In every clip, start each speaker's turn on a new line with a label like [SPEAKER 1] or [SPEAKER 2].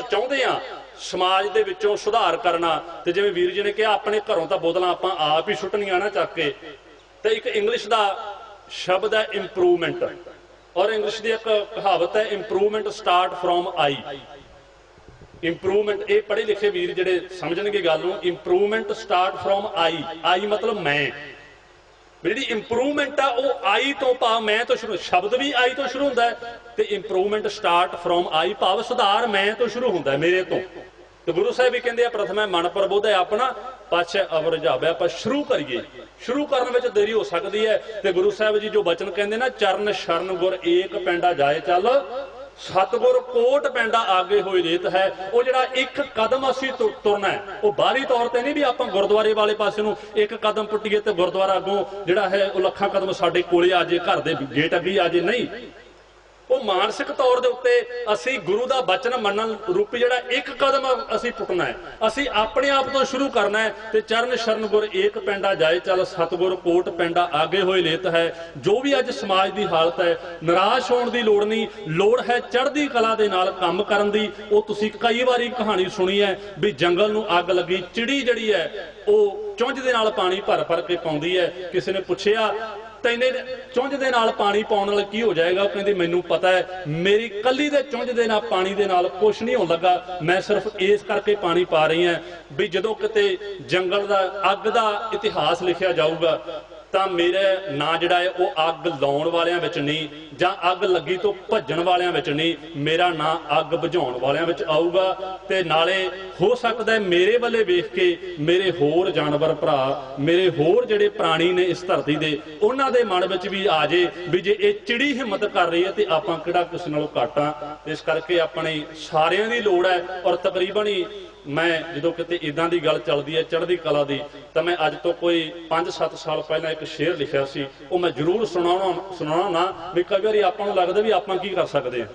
[SPEAKER 1] ਚਾਹੁੰਦੇ ਆ ਸਮਾਜ ਦੇ ਵਿੱਚੋਂ ਸੁਧਾਰ ਕਰਨਾ। ਤੇ ਜਿਵੇਂ ਵੀਰ ਜੀ ਨੇ ਕਿਹਾ, ਆਪਣੇ ਘਰੋਂ ਤਾਂ ਬੋਤਲਾਂ ਆਪਾਂ ਆਪ ਹੀ ਸੁੱਟਣੀਆਂ ਨਾ ਚੱਕ ਕੇ। ਤੇ ਇੱਕ ਇੰਗਲਿਸ਼ ਦਾ ਸ਼ਬਦ ਹੈ ਇੰਪਰੂਵਮੈਂਟ ਔਰ ਇੰਗਲਿਸ਼ ਦੀ ਇੱਕ ਕਹਾਵਤ ਹੈ improvement start from I improvement ਇਹ ਪੜ੍ਹੇ ਲਿਖੇ ਵੀਰ ਜਿਹੜੇ ਸਮਝਣਗੇ ਗੱਲ ਨੂੰ improvement start from I I ਮਤਲਬ ਮੈਂ। ਜਿਹੜੀ ਇੰਪਰੂਵਮੈਂਟ ਆ, ਉਹ ਆਈ ਤੋਂ ਭਾਵ ਮੈਂ ਤੋਂ ਸ਼ੁਰੂ, ਸ਼ਬਦ ਵੀ ਆਈ ਤੋਂ ਸ਼ੁਰੂ ਹੁੰਦਾ ਤੇ ਇੰਪਰੂਵਮੈਂਟ ਸਟਾਰਟ ਫਰੋਮ ਆਈ ਭਾਵ ਸੁਧਾਰ ਮੈਂ ਤੋਂ ਸ਼ੁਰੂ ਹੁੰਦਾ ਮੇਰੇ ਤੋਂ। ਤੇ ਗੁਰੂ ਸਾਹਿਬ ਵੀ ਕਹਿੰਦੇ ਆ, ਪ੍ਰਥਮੇ ਮਨ ਪ੍ਰਬੋਧ ਹੈ ਆਪਣਾ, ਪਾਛੇ ਅਵਰ ਜਾਵੇ, ਆਪਾਂ ਸ਼ੁਰੂ ਕਰੀਏ। ਸ਼ੁਰੂ ਕਰਨ ਵਿੱਚ ਦੇਰੀ ਹੋ ਸਕਦੀ ਹੈ। ਤੇ ਗੁਰੂ ਸਾਹਿਬ ਜੀ ਜੋ ਬਚਨ ਕਹਿੰਦੇ ਨਾ, ਚਰਨ ਸ਼ਰਨ ਗੁਰ ਏਕ ਪੈਂਡਾ ਜਾਏ ਚੱਲ ਸਤਗੁਰ ਕੋਟ ਪੈਂਡਾ ਆਗੇ ਹੋਏ ਰੇਤ ਹੈ। ਉਹ ਜਿਹੜਾ ਇੱਕ ਕਦਮ ਅਸੀਂ ਤੁਰਨਾ ਹੈ, ਉਹ ਬਾਹਰੀ ਤੌਰ ਤੇ ਨਹੀਂ ਵੀ ਆਪਾਂ ਗੁਰਦੁਆਰੇ ਵਾਲੇ ਪਾਸੇ ਨੂੰ ਇੱਕ ਕਦਮ ਪੁੱਟੀਏ ਤੇ ਗੁਰਦੁਆਰਾ ਅੱਗੋਂ ਜਿਹੜਾ ਹੈ, ਉਹ ਲੱਖਾਂ ਕਦਮ ਸਾਡੇ ਕੋਲੇ ਆ ਜੇ, ਘਰ ਦੇ ਗੇਟ ਅੱਗੇ ਆ ਜੇ, ਨਹੀਂ। ਉਹ ਮਾਨਸਿਕ ਤੌਰ ਦੇ ਉੱਤੇ ਅਸੀਂ ਗੁਰੂ ਦਾ ਬਚਨ ਮੰਨਣ ਰੂਪੀ ਜਿਹੜਾ ਇੱਕ ਕਦਮ ਅਸੀਂ ਪੁੱਟਣਾ ਹੈ। ਅਸੀਂ ਆਪਣੇ ਆਪ ਤੋਂ ਸ਼ੁਰੂ ਕਰਨਾ ਹੈ ਤੇ ਚਰਨ ਸ਼ਰਨ ਗੁਰ ਏਕ ਪੈਂਡਾ ਜਾਏ ਚੱਲ, ਸਤਗੁਰ ਕੋਟ ਪੈਂਡਾ ਆਗੇ ਹੋਏ ਲੇਤ ਹੈ। ਜੋ ਵੀ ਅੱਜ ਸਮਾਜ ਦੀ ਹਾਲਤ ਹੈ, ਨਿਰਾਸ਼ ਹੋਣ ਦੀ ਲੋੜ ਨਹੀਂ, ਲੋੜ ਹੈ ਚੜ੍ਹਦੀ ਕਲਾ ਦੇ ਨਾਲ ਕੰਮ ਕਰਨ ਦੀ। ਉਹ ਤੁਸੀਂ ਕਈ ਵਾਰੀ ਕਹਾਣੀ ਸੁਣੀ ਹੈ ਵੀ ਜੰਗਲ ਨੂੰ ਅੱਗ ਲੱਗੀ, ਚਿੜੀ ਜਿਹੜੀ ਹੈ, ਉਹ ਚੁੰਝ ਦੇ ਨਾਲ ਪਾਣੀ ਭਰ ਭਰ ਕੇ ਪਾਉਂਦੀ ਹੈ। ਕਿਸੇ ਨੇ ਪੁੱਛਿਆ ਤੈਨੇ ਚੁੰਝ ਦੇ ਨਾਲ ਪਾਣੀ ਪਾਉਣ ਨਾਲ ਕੀ ਹੋ ਜਾਏਗਾ? ਉਹ ਕਹਿੰਦੀ, ਮੈਨੂੰ ਪਤਾ ਹੈ, ਮੇਰੀ ਕੱਲੀ ਦੇ ਚੁੰਝ ਦੇ ਨਾਲ ਪਾਣੀ ਦੇ ਨਾਲ ਕੁਝ ਨਹੀਂ ਹੋਣ ਲੱਗਾ। ਮੈਂ ਸਿਰਫ ਇਸ ਕਰਕੇ ਪਾਣੀ ਪਾ ਰਹੀ ਹਾਂ ਵੀ ਜਦੋਂ ਕਿਤੇ ਜੰਗਲ ਦਾ, ਅੱਗ ਦਾ ਇਤਿਹਾਸ ਲਿਖਿਆ ਜਾਊਗਾ ਤਾਂ ਮੇਰਾ ਨਾਂ ਜਿਹੜਾ ਹੈ ਉਹ ਅੱਗ ਲਾਉਣ ਵਾਲਿਆਂ ਵਿੱਚ ਨਹੀਂ ਜਾਂ ਅੱਗ ਲੱਗੀ ਤੋਂ ਭੱਜਣ ਵਾਲਿਆਂ ਵਿੱਚ ਨਹੀਂ, ਮੇਰਾ ਨਾਂ ਅੱਗ ਬੁਝਾਉਣ ਵਾਲਿਆਂ ਵਿੱਚ ਆਊਗਾ ਤੇ ਨਾਲੇ ਹੋ ਸਕਦਾ ਮੇਰੇ ਵੱਲੇ ਵੇਖ ਕੇ ਮੇਰੇ ਹੋਰ ਜਾਨਵਰ ਭਰਾ, ਮੇਰੇ ਹੋਰ ਜਿਹੜੇ ਪ੍ਰਾਣੀ ਨੇ ਇਸ ਧਰਤੀ ਦੇ, ਉਹਨਾਂ ਦੇ ਮਨ ਵਿੱਚ ਵੀ ਆ ਜੇ ਵੀ ਜੇ ਇਹ ਚਿੜੀ ਹਿੰਮਤ ਕਰ ਰਹੀ ਹੈ ਤੇ ਆਪਾਂ ਕਿਹੜਾ ਕਿਸ ਨਾਲੋਂ ਘਾਟਾਂ ਇਸ ਕਰਕੇ ਆਪਣੇ ਸਾਰਿਆਂ ਦੀ ਲੋੜ ਹੈ ਔਰ ਤਕਰੀਬਨ ਹੀ ਮੈਂ ਜਦੋਂ ਕਿਤੇ ਇਦਾਂ ਦੀ ਗੱਲ ਚੱਲਦੀ ਹੈ ਚੜ੍ਹਦੀ ਕਲਾ ਦੀ ਤਾਂ ਮੈਂ ਅੱਜ ਤੋਂ ਕੋਈ 5-7 ਸਾਲ ਪਹਿਲਾਂ ਇੱਕ ਸ਼ੇਰ ਲਿਖਿਆ ਸੀ ਉਹ ਮੈਂ ਜ਼ਰੂਰ ਸੁਣਾਉਣਾ ਸੁਣਾਉਣਾ ਨਾ ਵੀ ਕਈ ਵਾਰੀ ਆਪਾਂ ਨੂੰ ਲੱਗਦਾ ਵੀ ਆਪਾਂ ਕੀ ਕਰ ਸਕਦੇ ਹਾਂ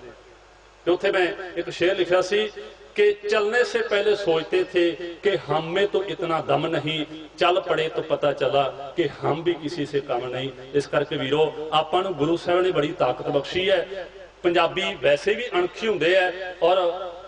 [SPEAKER 1] ਤੇ ਉੱਥੇ ਮੈਂ ਇੱਕ ਸ਼ੇਰ ਲਿਖਿਆ ਸੀ कि चलने से पहले सोचते थे कि हम में तो इतना दम नहीं ਚੱਲ ਪੜੇ ਤਾਂ ਪਤਾ ਚੱਲਾ ਕਿ ਹਮ ਵੀ ਕਿਸੇ ਸੇ ਕਮ ਨਹੀਂ ਇਸ ਕਰਕੇ ਵੀਰੋ ਆਪਾਂ ਨੂੰ ਗੁਰੂ ਸਾਹਿਬ ਨੇ ਬੜੀ ਤਾਕਤ ਬਖਸ਼ੀ ਹੈ ਪੰਜਾਬੀ ਵੈਸੇ ਵੀ ਅਣਖੀ ਹੁੰਦੇ ਆ ਔਰ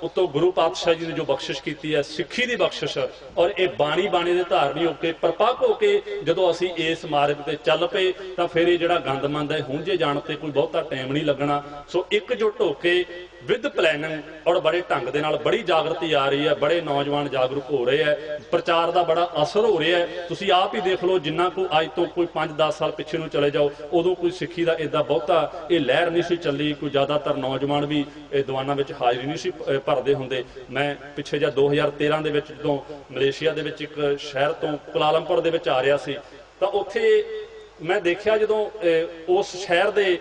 [SPEAKER 1] ਉਤੋਂ ਗੁਰੂ ਪਾਤਸ਼ਾਹ ਜੀ ਨੇ ਜੋ ਬਖਸ਼ਿਸ਼ ਕੀਤੀ ਹੈ, ਸਿੱਖੀ ਦੀ ਬਖਸ਼ਿਸ਼, ਔਰ ਇਹ ਬਾਣੀ ਬਾਣੀ ਦੇ ਧਾਰਨੀ ਹੋ ਕੇ, ਪਰਪੱਕ ਹੋ ਕੇ ਜਦੋਂ ਅਸੀਂ ਇਸ ਮਾਰਗ ਤੇ ਚੱਲ ਪਏ, ਤਾਂ ਫਿਰ ਇਹ ਜਿਹੜਾ ਗੰਦਮੰਦ ਹੈ ਹੁੰਝੇ ਜਾਣ ਤੇ ਕੋਈ ਬਹੁਤਾ ਟਾਈਮ ਨਹੀਂ ਲੱਗਣਾ। ਸੋ ਇਕਜੁੱਟ ਹੋ ਕੇ ਵਿਦ ਪਲੈਨਿੰਗ ਔਰ ਬੜੇ ਢੰਗ ਦੇ ਨਾਲ ਬੜੀ ਜਾਗਰਤੀ ਆ ਰਹੀ ਹੈ, ਬੜੇ ਨੌਜਵਾਨ ਜਾਗਰੂਕ ਹੋ ਰਹੇ ਹੈ, ਪ੍ਰਚਾਰ ਦਾ ਬੜਾ ਅਸਰ ਹੋ ਰਿਹਾ ਹੈ। ਤੁਸੀਂ ਆਪ ਹੀ ਦੇਖ ਲਓ, ਜਿੰਨਾ ਕੋ ਅੱਜ ਤੋਂ ਕੋਈ 5-10 ਸਾਲ ਪਿੱਛੇ ਨੂੰ ਚਲੇ ਜਾਓ, ਉਦੋਂ ਕੋਈ ਸਿੱਖੀ ਦਾ ਇਦਾਂ ਬਹੁਤਾ ਇਹ ਲਹਿਰ ਨਹੀਂ ਸੀ ਚੱਲੀ, ਕੋਈ ਜ਼ਿਆਦਾਤਰ ਨੌਜਵਾਨ ਵੀ ਇਹ ਦੀਵਾਨਾਂ ਵਿੱਚ ਹਾਜ਼ਰੀ ਨਹੀਂ ਸੀ ਭਰਦੇ ਹੁੰਦੇ। ਮੈਂ ਪਿੱਛੇ ਜਾਂ 2013 ਦੇ ਵਿੱਚ ਜਦੋਂ ਮਲੇਸ਼ੀਆ ਦੇ ਵਿੱਚ ਇੱਕ ਸ਼ਹਿਰ ਤੋਂ ਕੁਲਾਲੰਪੁਰ ਦੇ ਵਿੱਚ ਆ ਰਿਹਾ ਸੀ, ਤਾਂ ਉੱਥੇ ਮੈਂ ਦੇਖਿਆ ਜਦੋਂ ਉਸ ਸ਼ਹਿਰ ਦੇ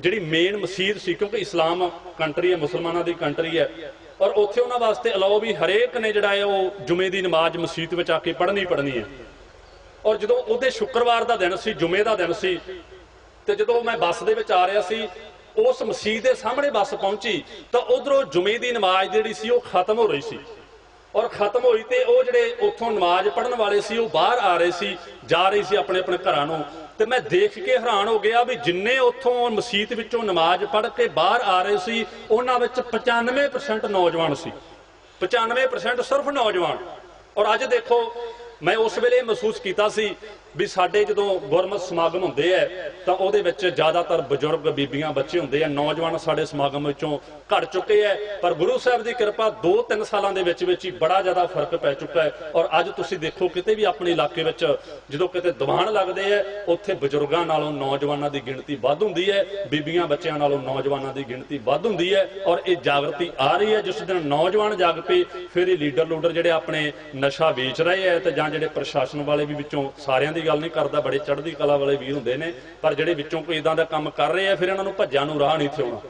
[SPEAKER 1] ਜਿਹੜੀ ਮੇਨ ਮਸਜਿਦ ਸੀ, ਕਿਉਂਕਿ ਇਸਲਾਮ ਕੰਟਰੀ ਹੈ, ਮੁਸਲਮਾਨਾਂ ਦੀ ਕੰਟਰੀ ਹੈ। ਔਰ ਉੱਥੇ ਉਹਨਾਂ ਵਾਸਤੇ ਅਲਾਓ ਵੀ ਹਰੇਕ ਨੇ ਜਿਹੜਾ ਹੈ, ਉਹ ਜੁਮੇ ਦੀ ਨਮਾਜ਼ ਮਸਜਿਦ ਵਿੱਚ ਆ ਕੇ ਪੜ੍ਹਨੀ ਪੜ੍ਹਨੀ ਹੈ। ਔਰ ਜਦੋਂ ਉਹਦੇ ਸ਼ੁੱਕਰਵਾਰ ਦਾ ਦਿਨ ਸੀ, ਜੁਮੇ ਦਾ ਦਿਨ ਸੀ, ਤੇ ਜਦੋਂ ਮੈਂ ਬੱਸ ਦੇ ਵਿੱਚ ਆ ਰਿਹਾ ਸੀ, ਉਸ ਮਸਜਿਦ ਦੇ ਸਾਹਮਣੇ ਬੱਸ ਪਹੁੰਚੀ, ਤਾਂ ਉਧਰੋਂ ਜੁਮੇ ਦੀ ਨਮਾਜ਼ ਜਿਹੜੀ ਸੀ, ਉਹ ਖਤਮ ਹੋ ਰਹੀ ਸੀ। ਔਰ ਖਤਮ ਹੋਈ ਤੇ ਉਹ ਜਿਹੜੇ ਉੱਥੋਂ ਨਮਾਜ਼ ਪੜ੍ਹਨ ਵਾਲੇ ਸੀ, ਉਹ ਬਾਹਰ ਆ ਰਹੇ ਸੀ, ਜਾ ਰਹੇ ਸੀ ਆਪਣੇ ਆਪਣੇ ਘਰਾਂ ਨੂੰ। ਤੇ ਮੈਂ ਦੇਖ ਕੇ ਹੈਰਾਨ ਹੋ ਗਿਆ ਵੀ ਜਿੰਨੇ ਉੱਥੋਂ ਮਸਜਿਦ ਵਿੱਚੋਂ ਨਮਾਜ਼ ਪੜ੍ਹ ਕੇ ਬਾਹਰ ਆ ਰਹੇ ਸੀ, ਉਹਨਾਂ ਵਿੱਚ 95% ਨੌਜਵਾਨ ਸੀ। 95% ਸਿਰਫ ਨੌਜਵਾਨ। ਔਰ ਅੱਜ ਦੇਖੋ, ਮੈਂ ਉਸ ਵੇਲੇ ਮਹਿਸੂਸ ਕੀਤਾ ਸੀ ਵੀ ਸਾਡੇ ਜਦੋਂ ਗੁਰਮਤ ਸਮਾਗਮ ਹੁੰਦੇ ਆ ਤਾਂ ਉਹਦੇ ਵਿੱਚ ਜ਼ਿਆਦਾਤਰ ਬਜ਼ੁਰਗ ਬੀਬੀਆਂ, ਬੱਚੇ ਹੁੰਦੇ ਆ ਨੌਜਵਾਨ ਸਾਡੇ ਸਮਾਗਮ ਵਿੱਚੋਂ ਘਟ ਚੁੱਕੇ ਆ ਪਰ ਗੁਰੂ ਸਾਹਿਬ ਦੀ ਕਿਰਪਾ 2-3 ਸਾਲਾਂ ਦੇ ਵਿੱਚ ਵਿੱਚ ਹੀ ਬੜਾ ਜ਼ਿਆਦਾ ਫ਼ਰਕ ਪੈ ਚੁੱਕਾ ਹੈ ਔਰ ਅੱਜ ਤੁਸੀਂ ਦੇਖੋ ਕਿਤੇ ਵੀ ਆਪਣੇ ਇਲਾਕੇ ਵਿੱਚ ਜਦੋਂ ਕਿਤੇ ਦੀਵਾਨ ਲੱਗਦੇ ਆ ਉੱਥੇ ਬਜ਼ੁਰਗਾਂ ਨਾਲੋਂ ਨੌਜਵਾਨਾਂ ਦੀ ਗਿਣਤੀ ਵੱਧ ਹੁੰਦੀ ਹੈ ਬੀਬੀਆਂ, ਬੱਚਿਆਂ ਨਾਲੋਂ ਨੌਜਵਾਨਾਂ ਦੀ ਗਿਣਤੀ ਵੱਧ ਹੁੰਦੀ ਹੈ ਔਰ ਇਹ ਜਾਗਰਤੀ ਆ ਰਹੀ ਹੈ ਜਿਸ ਦਿਨ ਨੌਜਵਾਨ ਜਾਗ ਪਏ ਫਿਰ ਇਹ ਲੀਡਰ ਲੂਡਰ ਜਿਹੜੇ ਆਪਣੇ ਨਸ਼ਾ ਵੇਚ ਰਹੇ ਆ ਤੇ ਜਾਂ ਜਿਹੜੇ ਪ੍ਰਸ਼ਾਸਨ ਵਾਲੇ ਵੀ ਵਿੱਚੋਂ ਸਾਰਿਆਂ ਦੀ ਗੱਲ ਨਹੀਂ ਕਰਦਾ ਬੜੇ ਚੜ੍ਹਦੀ ਕਲਾ ਵਾਲੇ ਵੀਰ ਹੁੰਦੇ ਨੇ, ਪਰ ਜਿਹੜੇ ਵਿੱਚੋਂ ਕੋਈ ਇਦਾਂ ਦਾ ਕੰਮ ਕਰ ਰਹੇ ਆ, ਫਿਰ ਇਹਨਾਂ ਨੂੰ ਭੱਜਿਆਂ ਨੂੰ ਰਾਹ ਨਹੀਂ ਥਿਉਣਾ